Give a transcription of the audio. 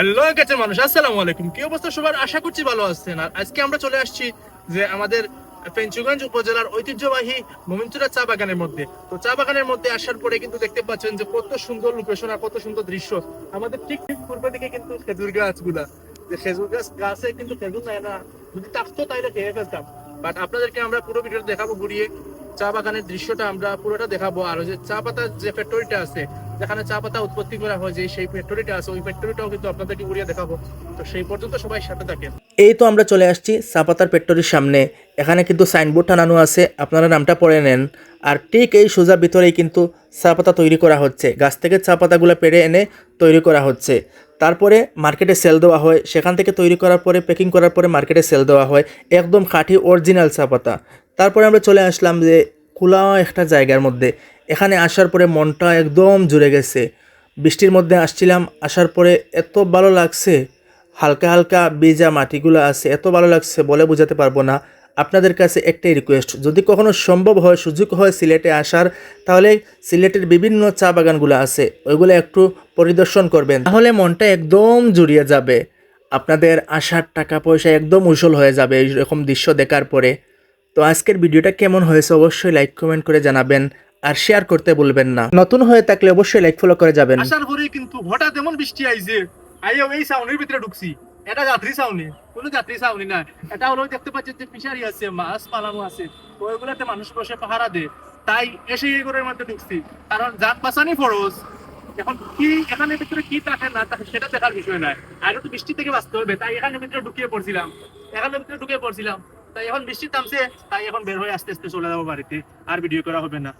Hello কাছে মানুষ, আসসালামু আলাইকুম। কি অবস্থা সবার? আশা করছি ভালো আছেন। আর আজকে আমরা চলে আসছি যে আমাদের উপজেলার ঐতিহ্যবাহী চা বাগানের মধ্যে। তো চা বাগানের মধ্যে আসার পরে কিন্তু দেখতে পাচ্ছেন যে কত সুন্দর লোকেশন আর কত সুন্দর দৃশ্য। আমাদের ঠিক ঠিক পূর্ব দিকে কিন্তু খেজুর গাছগুলা। যে খেজুর গাছ গাছে কিন্তু খেজুর নাই না, যদি থাকতো তাইলে খেয়ে ফেলতাম। বাট আপনাদেরকে আমরা পুরো ভিডিও দেখাবো, ঘুরিয়ে চা বাগানের দৃশ্যটা আমরা পুরোটা দেখাবো। আর যে চা পাতার যে ফ্যাক্টরিটা আছে যেখানে চা পাতা উৎপত্তি করা হয় যে সেই ফ্যাক্টরিটা আছে, ওই ফ্যাক্টরিটাও কিন্তু আপনাদেরকে ঘুরিয়ে দেখাবো। তো সেই পর্যন্ত সবাই সাথে থাকেন। এই তো আমরা চলে আসছি চাপাতার ফ্যাক্টরির সামনে। এখানে কিন্তু সাইনবোর্ড টানানো আছে, আপনারা নামটা পড়ে নেন। আর ঠিক এই সোজা ভিতরেই কিন্তু চা পাতা তৈরি করা হচ্ছে। গাছ থেকে চা পাতাগুলো পেড়ে এনে তৈরি করা হচ্ছে। তারপরে মার্কেটে সেল দেওয়া হয়। সেখান থেকে তৈরি করার পরে প্যাকিং করার পরে মার্কেটে সেল দেওয়া হয়। একদম খাঁটি অরিজিনাল চা পাতা। তারপরে আমরা চলে আসলাম যে খোলা একটা জায়গার মধ্যে। এখানে আসার পরে মনটা একদম জুড়ে গেছে। বৃষ্টির মধ্যে আসছিলাম, আসার পরে এত ভালো লাগছে। হালকা হালকা ভিজা মাটিগুলো আছে, এত ভালো লাগছে বলে বোঝাতে পারব না। আপনাদের কাছে একটাই রিকোয়েস্ট যদি কখনো সম্ভব হয়, সুযোগ হয় সিলেটে আসার, তাহলে সিলেটের বিভিন্ন চা বাগানগুলো আছে, ওইগুলো একটু পরিদর্শন করবেন। তাহলে মনটা একদম জুড়িয়ে যাবে। আপনাদের আসার টাকা পয়সা একদম উসল হয়ে যাবে, এইরকম দৃশ্য দেখার পরে। তো আজকের ভিডিওটা কেমন হয়েছে অবশ্যই লাইক কমেন্ট করে জানাবেন আর শেয়ার করতে ভুলবেন না। নতুন হয়ে থাকলে অবশ্যই লাইক ফলো করে যাবেন। আসার পরে কিন্তু হঠাৎ এমন বৃষ্টি আইছে, আইও এই সাউনির ভিতরে ঢুকছি। এটা যাত্রী সাউনি কোনো যাত্রী সাউনি না। এটা হলো দেখতে পাচ্ছেন যে ফিশারি আছে, মাছ পালানো আছে। ওইগুলাতে মানুষ বসে পাহারা দেয়। তাই এসে এই ঘরের মধ্যে ঢুকছি। কারণ যান বাঁচানি ফরজ। এখন কি এখানে ভিতরে কি থাকে না থাকে সেটা দেখার বিষয় নয়। আগে তো বৃষ্টি থেকে বাঁচতে হবে, তাই এখানে ভিতরে ঢুকিয়ে পড়ছিলাম। এখানে ভিতরে ঢুকিয়ে পড়ছিলাম। তাই এখন বৃষ্টি থামছে তাই এখন বের হয়ে আস্তে আস্তে চলে যাব বাড়িতে, আর ভিডিও করা হবে না।